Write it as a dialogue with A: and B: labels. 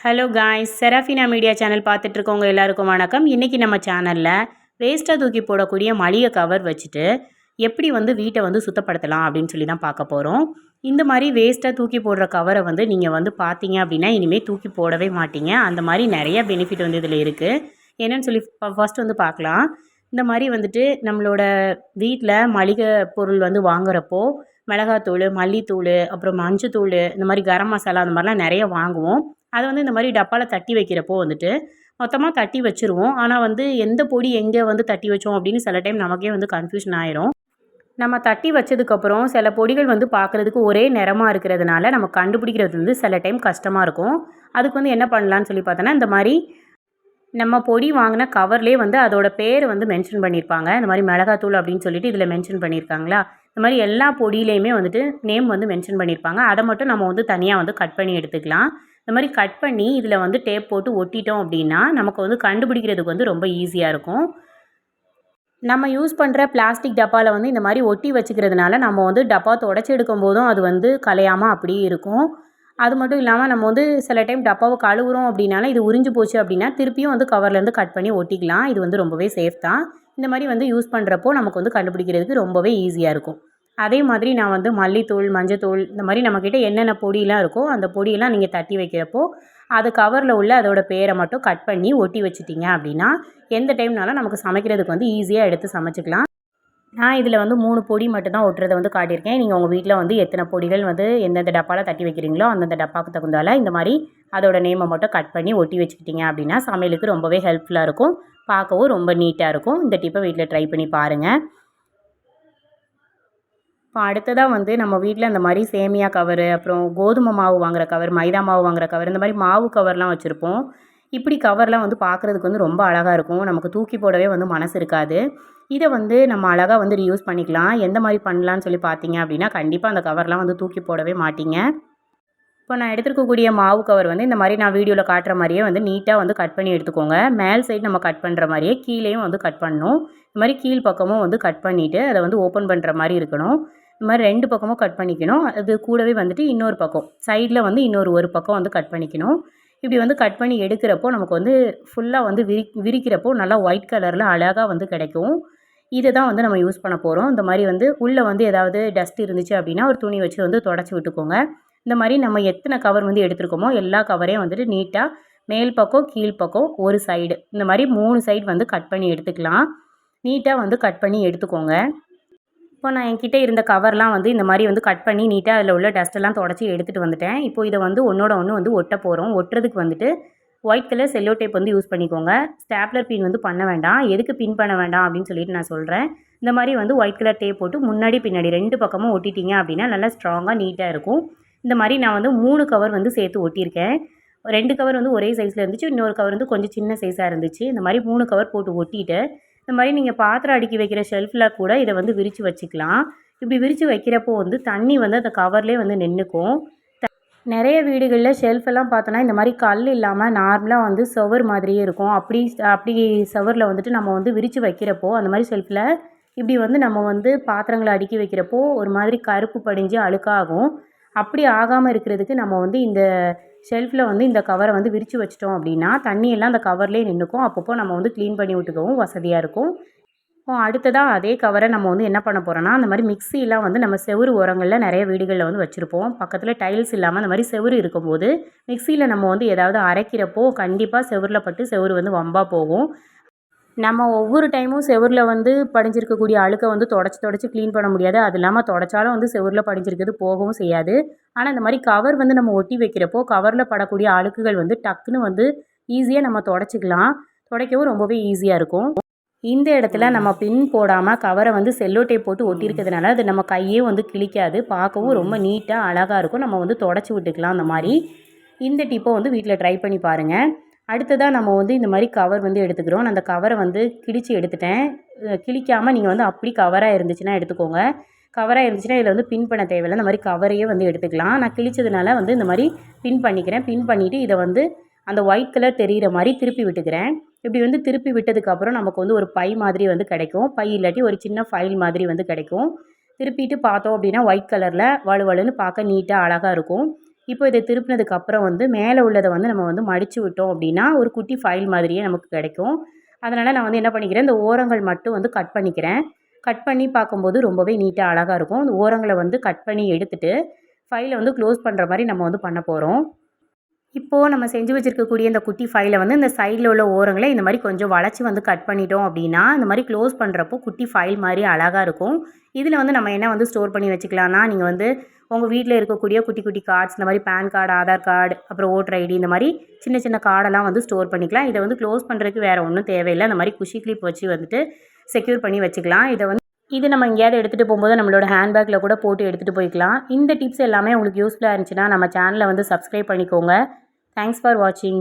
A: Hello guys Serafina media channel பார்த்துட்ருக்கவங்க எல்லாருக்கும் வணக்கம். இன்றைக்கி நம்ம சேனலில் வேஸ்ட்டாக தூக்கி போடக்கூடிய மளிகை கவர் வச்சுட்டு எப்படி வந்து வீட்டை வந்து சுத்தப்படுத்தலாம் அப்படின்னு சொல்லி தான் பார்க்க போகிறோம் இந்த மாதிரி வேஸ்ட்டாக தூக்கி போடுற கவரை வந்து நீங்கள் வந்து பார்த்தீங்க அப்படின்னா இனிமேல் தூக்கி போடவே மாட்டீங்க. அந்த மாதிரி நிறைய பெனிஃபிட் வந்து இதில் இருக்குது என்னென்னு சொல்லி ஃபஸ்ட் வந்து பார்க்கலாம். இந்த மாதிரி வந்துட்டு நம்மளோட வீட்டில் மளிகை பொருள் வந்து வாங்குறப்போ மிளகாத்தூள் மல்லித்தூள் அப்புறம் மஞ்சத்தூள் இந்த மாதிரி கரம் மசாலா அந்த மாதிரிலாம் நிறைய வாங்குவோம். அதை வந்து இந்த மாதிரி டப்பாவில் தட்டி வைக்கிறப்போ வந்துட்டு மொத்தமாக தட்டி வச்சுருவோம். ஆனால் வந்து எந்த பொடி எங்கே வந்து தட்டி வச்சோம் அப்படின்னு சில டைம் நமக்கே வந்து கன்ஃபியூஷன் ஆயிரும். நம்ம தட்டி வச்சதுக்கப்புறம் சில பொடிகள் வந்து பார்க்குறதுக்கு ஒரே நிறமாக இருக்கிறதுனால நம்ம கண்டுபிடிக்கிறது வந்து சில டைம் கஷ்டமாக இருக்கும். அதுக்கு வந்து என்ன பண்ணலான்னு சொல்லி பார்த்தோன்னா இந்த மாதிரி நம்ம பொடி வாங்கின கவர்லேயே வந்து அதோட பேர் வந்து மென்ஷன் பண்ணியிருப்பாங்க. இந்த மாதிரி மிளகாத்தூள் அப்படின்னு சொல்லிட்டு இதில் மென்ஷன் பண்ணியிருக்காங்களா? இந்த மாதிரி எல்லா பொடியிலையுமே வந்துட்டு நேம் வந்து மென்ஷன் பண்ணியிருப்பாங்க. அதை மட்டும் நம்ம வந்து தனியாக வந்து கட் பண்ணி எடுத்துக்கலாம். இந்த மாதிரி கட் பண்ணி இதில் வந்து டேப் போட்டு ஒட்டிட்டோம் அப்படின்னா நமக்கு வந்து கண்டுபிடிக்கிறதுக்கு வந்து ரொம்ப ஈஸியாக இருக்கும். நம்ம யூஸ் பண்ணுற பிளாஸ்டிக் டப்பாவில் வந்து இந்த மாதிரி ஒட்டி வச்சுக்கிறதுனால நம்ம வந்து டப்பா தொடச்சி எடுக்கும் போதும் அது வந்து கலையாமல் அப்படியே இருக்கும். அது மட்டும் இல்லாமல் நம்ம வந்து சில டைம் டப்பாவை கழுவுறோம் அப்படின்னாலும் இது உறிஞ்சு போச்சு அப்படின்னா திருப்பியும் வந்து கவர்லேருந்து கட் பண்ணி ஒட்டிக்கலாம். இது வந்து ரொம்பவே சேஃப் தான். இந்த மாதிரி வந்து யூஸ் பண்ணுறப்போ நமக்கு வந்து கண்டுபிடிக்கிறதுக்கு ரொம்பவே ஈஸியாக இருக்கும். அதே மாதிரி நான் வந்து மல்லித்தூள் மஞ்சத்தூள் இந்த மாதிரி நம்மக்கிட்ட என்னென்ன பொடியெலாம் இருக்கோ அந்த பொடியெல்லாம் நீங்கள் தட்டி வைக்கிறப்போ அது கவரில் உள்ள அதோட பேரை மட்டும் கட் பண்ணி ஒட்டி வச்சுட்டிங்க அப்படின்னா எந்த டைம்னாலும் நமக்கு சமைக்கிறதுக்கு வந்து ஈஸியாக எடுத்து சமைச்சிக்கலாம். நான் இதில் வந்து மூணு பொடி மட்டும் தான் ஒட்டுறதை வந்து காட்டியிருக்கேன். நீங்கள் உங்கள் வீட்டில் வந்து எத்தனை பொடிகள் வந்து எந்தெந்த டப்பாவில் தட்டி வைக்கிறீங்களோ அந்தந்த டப்பாவுக்கு தகுந்தால இந்த மாதிரி அதோட நேமை மட்டும் கட் பண்ணி ஒட்டி வச்சுக்கிட்டிங்க அப்படின்னா சமையலுக்கு ரொம்பவே ஹெல்ப்ஃபுல்லாக இருக்கும். பார்க்கவும் ரொம்ப நீட்டாக இருக்கும். இந்த டிப்பை வீட்டில் ட்ரை பண்ணி பாருங்கள் இப்போ அடுத்ததாக வந்து நம்ம வீட்டில் இந்த மாதிரி சேமியா கவரு அப்புறம் கோதுமை மாவு வாங்குற கவர் மைதா மாவு வாங்குகிற கவர் இந்த மாதிரி மாவு கவர்லாம் வச்சுருப்போம். இப்படி கவர்லாம் வந்து பார்க்குறதுக்கு வந்து ரொம்ப அழகாக இருக்கும். நமக்கு தூக்கி போடவே வந்து மனசு இருக்காது. இதை வந்து நம்ம அழகாக வந்து ரியூஸ் பண்ணிக்கலாம். எந்த மாதிரி பண்ணலான்னு சொல்லி பார்த்தீங்க அப்படின்னா கண்டிப்பாக அந்த கவர்லாம் வந்து தூக்கி போடவே மாட்டீங்க. இப்போ நான் எடுத்துருக்கக்கூடிய மாவு கவர் வந்து இந்த மாதிரி நான் வீடியோவில் காட்டுற மாதிரியே வந்து நீட்டாக வந்து கட் பண்ணி எடுத்துக்கோங்க. மேல் சைடு நம்ம கட் பண்ணுற மாதிரியே கீழேயும் வந்து கட் பண்ணணும். இந்த மாதிரி கீழ் பக்கமும் வந்து கட் பண்ணிவிட்டு அதை வந்து ஓப்பன் பண்ணுற மாதிரி இருக்கணும். இந்த மாதிரி ரெண்டு பக்கமும் கட் பண்ணிக்கணும். அது கூடவே வந்துட்டு இன்னொரு பக்கம் சைடில் வந்து இன்னொரு ஒரு பக்கம் வந்து கட் பண்ணிக்கணும். இப்படி வந்து கட் பண்ணி எடுக்கிறப்போ நமக்கு வந்து ஃபுல்லாக வந்து விரி விரிக்கிறப்போ நல்லா ஒயிட் கலரில் அழகாக வந்து கிடைக்கும். இதை தான் வந்து நம்ம யூஸ் பண்ண போகிறோம் இந்த மாதிரி வந்து உள்ளே வந்து ஏதாவது டஸ்ட் இருந்துச்சு அப்படின்னா ஒரு துணி வச்சு வந்து தொடச்சி விட்டுக்கோங்க. இந்த மாதிரி நம்ம எத்தனை கவர் வந்து எடுத்துருக்கோமோ எல்லா கவரையும் வந்துட்டு நீட்டாக மேல் பக்கம் கீழ் பக்கம் ஒரு சைடு இந்த மாதிரி மூணு சைடு வந்து கட் பண்ணி எடுத்துக்கலாம். நீட்டாக வந்து கட் பண்ணி எடுத்துக்கோங்க. இப்போ நான் என்கிட்ட இருந்த கவர்லாம் வந்து இந்த மாதிரி வந்து கட் பண்ணி நீட்டாக அதில் உள்ள டஸ்ட்டெல்லாம் தொடச்சி எடுத்துகிட்டு வந்துட்டேன். இப்போ இதை வந்து ஒன்றோட ஒன்று வந்து ஒட்ட போகிறோம் ஒட்டுறதுக்கு வந்துட்டு ஒயிட் கலர் செல்லோ டேப் வந்து யூஸ் பண்ணிக்கோங்க. ஸ்டாப்லர் பின் வந்து பண்ண வேண்டாம். எதுக்கு பின் பண்ண வேண்டாம் அப்படின்னு சொல்லிட்டு நான் சொல்கிறேன் இந்த மாதிரி வந்து ஒயிட் கலர் டேப் போட்டு முன்னாடி பின்னாடி ரெண்டு பக்கமும் ஒட்டிட்டீங்க அப்படின்னா நல்லா ஸ்ட்ராங்காக நீட்டாக இருக்கும். இந்த மாதிரி நான் வந்து மூணு கவர் வந்து சேர்த்து ஒட்டியிருக்கேன். ரெண்டு கவர் வந்து ஒரே சைஸில் இருந்துச்சு இன்னொரு கவர் வந்து கொஞ்சம் சின்ன சைஸாக இருந்துச்சு. இந்த மாதிரி மூணு கவர் போட்டு ஒட்டிட்டு இந்த மாதிரி நீங்கள் பாத்திரம் அடுக்கி வைக்கிற ஷெல்ஃபில் கூட இதை வந்து விரித்து வச்சுக்கலாம். இப்படி விரித்து வைக்கிறப்போ வந்து தண்ணி வந்து அந்த கவர்லேயே வந்து நின்றுக்கும் நிறைய வீடுகளில் ஷெல்ஃபெல்லாம் பார்த்தோன்னா இந்த மாதிரி கல் இல்லாமல் நார்மலாக வந்து செவர் மாதிரியே இருக்கும். அப்படி அப்படி செவரில் வந்துட்டு நம்ம வந்து விரித்து வைக்கிறப்போ அந்த மாதிரி ஷெல்ஃபில் இப்படி வந்து நம்ம வந்து பாத்திரங்களை அடுக்கி வைக்கிறப்போ ஒரு மாதிரி கருப்பு படிஞ்சு அழுக்காகும். அப்படி ஆகாமல் இருக்கிறதுக்கு நம்ம வந்து இந்த ஷெல்ஃபில் வந்து இந்த கவரை வந்து விரித்து வச்சிட்டோம் அப்படின்னா தண்ணியெல்லாம் அந்த கவர்லேயே நின்றுக்கும் அப்பப்போ நம்ம வந்து க்ளீன் பண்ணி விட்டுக்கவும் வசதியாக இருக்கும். அடுத்ததாக அதே கவரை நம்ம வந்து என்ன பண்ண போகிறோன்னா அந்த மாதிரி மிக்சிலாம் வந்து நம்ம செவுறு உரங்களில் நிறைய வீடுகளில் வந்து வச்சுருப்போம். பக்கத்தில் டைல்ஸ் இல்லாமல் அந்த மாதிரி செவுறு இருக்கும்போது மிக்சியில் நம்ம வந்து ஏதாவது அரைக்கிறப்போ கண்டிப்பாக செவுரில் பட்டு செவுறு வந்து வம்பாக போகும். நம்ம ஒவ்வொரு டைமும் செவுரில் வந்து படிஞ்சிருக்கக்கூடிய அழுக்கை வந்து தொடச்சி தொடச்சி க்ளீன் பண்ண முடியாது. அது இல்லாமல் தொடச்சாலும் வந்து செவுரில் படிஞ்சிருக்கிறது போகவும் செய்யாது. ஆனால் இந்த மாதிரி கவர் வந்து நம்ம ஒட்டி வைக்கிறப்போ கவரில் படக்கூடிய அழுக்குகள் வந்து டக்குன்னு வந்து ஈஸியாக நம்ம தொடச்சிக்கலாம். துடைக்கவும் ரொம்பவே ஈஸியாக இருக்கும். இந்த இடத்துல நம்ம பின் போடாமல் கவரை வந்து செல்லோ டேப் போட்டு ஒட்டியிருக்கிறதுனால அது நம்ம கையே வந்து கிழிக்காது. பார்க்கவும் ரொம்ப நீட்டாக அழகாக இருக்கும். நம்ம வந்து தொடச்சி விட்டுக்கலாம் அந்த மாதிரி. இந்த டிப்பை வந்து வீட்டில் ட்ரை பண்ணி பாருங்கள் அடுத்ததாக நம்ம வந்து இந்த மாதிரி கவர் வந்து எடுத்துக்கிறோம். நான் அந்த கவரை வந்து கிழித்து எடுத்துட்டேன். கிழிக்காமல் நீங்கள் வந்து அப்படி கவராக இருந்துச்சுன்னா எடுத்துக்கோங்க. கவராக இருந்துச்சுன்னா இதில் வந்து பின் பண்ண தேவையில்லை. இந்த மாதிரி கவரையே வந்து எடுத்துக்கலாம். நான் கிழிச்சதுனால வந்து இந்த மாதிரி பின் பண்ணிக்கிறேன். பின் பண்ணிவிட்டு இதை வந்து அந்த ஒயிட் கலர் தெரிகிற மாதிரி திருப்பி விட்டுக்கிறேன். இப்படி வந்து திருப்பி விட்டதுக்கப்புறம் நமக்கு வந்து ஒரு பை மாதிரி வந்து கிடைக்கும். பை இல்லாட்டி ஒரு சின்ன ஃபைல் மாதிரி வந்து கிடைக்கும். திருப்பிட்டு பார்த்தோம் அப்படின்னா ஒயிட் கலரில் வலுவலுன்னு பார்க்க நீட்டாக அழகாக இருக்கும். இப்போ இதை திருப்பினதுக்கு அப்புறம் வந்து மேலே உள்ளதை வந்து நம்ம வந்து மடித்து விட்டோம் அப்படின்னா ஒரு குட்டி ஃபைல் மாதிரியே நமக்கு கிடைக்கும். அதனால் நான் வந்து என்ன பண்ணிக்கிறேன் இந்த ஓரங்கள் மட்டும் வந்து கட் பண்ணிக்கிறேன். கட் பண்ணி பார்க்கும்போது ரொம்பவே நீட்டாக அழகாக இருக்கும். இந்த ஓரங்களை வந்து கட் பண்ணி எடுத்துகிட்டு ஃபைலை வந்து க்ளோஸ் பண்ணுற மாதிரி நம்ம வந்து பண்ண போகிறோம் இப்போது நம்ம செஞ்சு வச்சுருக்கக்கூடிய இந்த குட்டி ஃபைலை வந்து இந்த சைடில் உள்ள ஓரங்களை இந்த மாதிரி கொஞ்சம் வளைச்சி வந்து கட் பண்ணிட்டோம் அப்படின்னா இந்த மாதிரி க்ளோஸ் பண்ணுறப்போ குட்டி ஃபைல் மாதிரி அழகாக இருக்கும். இதில் வந்து நம்ம என்ன வந்து ஸ்டோர் பண்ணி வச்சுக்கலாம்னா நீங்கள் வந்து உங்கள் வீட்டில் இருக்கக்கூடிய குட்டி குட்டி கார்ட்ஸ் இந்த மாதிரி பேன் கார்டு ஆதார் கார்டு அப்புறம் ஓட்டர் ஐடி இந்த மாதிரி சின்ன சின்ன கார்டெல்லாம் வந்து ஸ்டோர் பண்ணிக்கலாம். இதை வந்து க்ளோஸ் பண்ணுறதுக்கு வேறு ஒன்றும் தேவையில்லை. இந்த மாதிரி குஷி கிளிப் வச்சு வந்துட்டு செக்யூர் பண்ணி வச்சுக்கலாம். இதை வந்து இது நம்ம எங்கேயாவது எடுத்துகிட்டு போகும்போது நம்மளோட ஹேண்ட்பேக்கில் கூட போட்டு எடுத்துகிட்டு போய்க்கலாம். இந்த டிப்ஸ் எல்லாமே உங்களுக்கு யூஸ்ஃபுல்லாக இருந்துச்சுன்னா நம்ம சேனலை வந்து சப்ஸ்கிரைப் பண்ணிக்கோங்க. தேங்க்ஸ் ஃபார் வாட்சிங்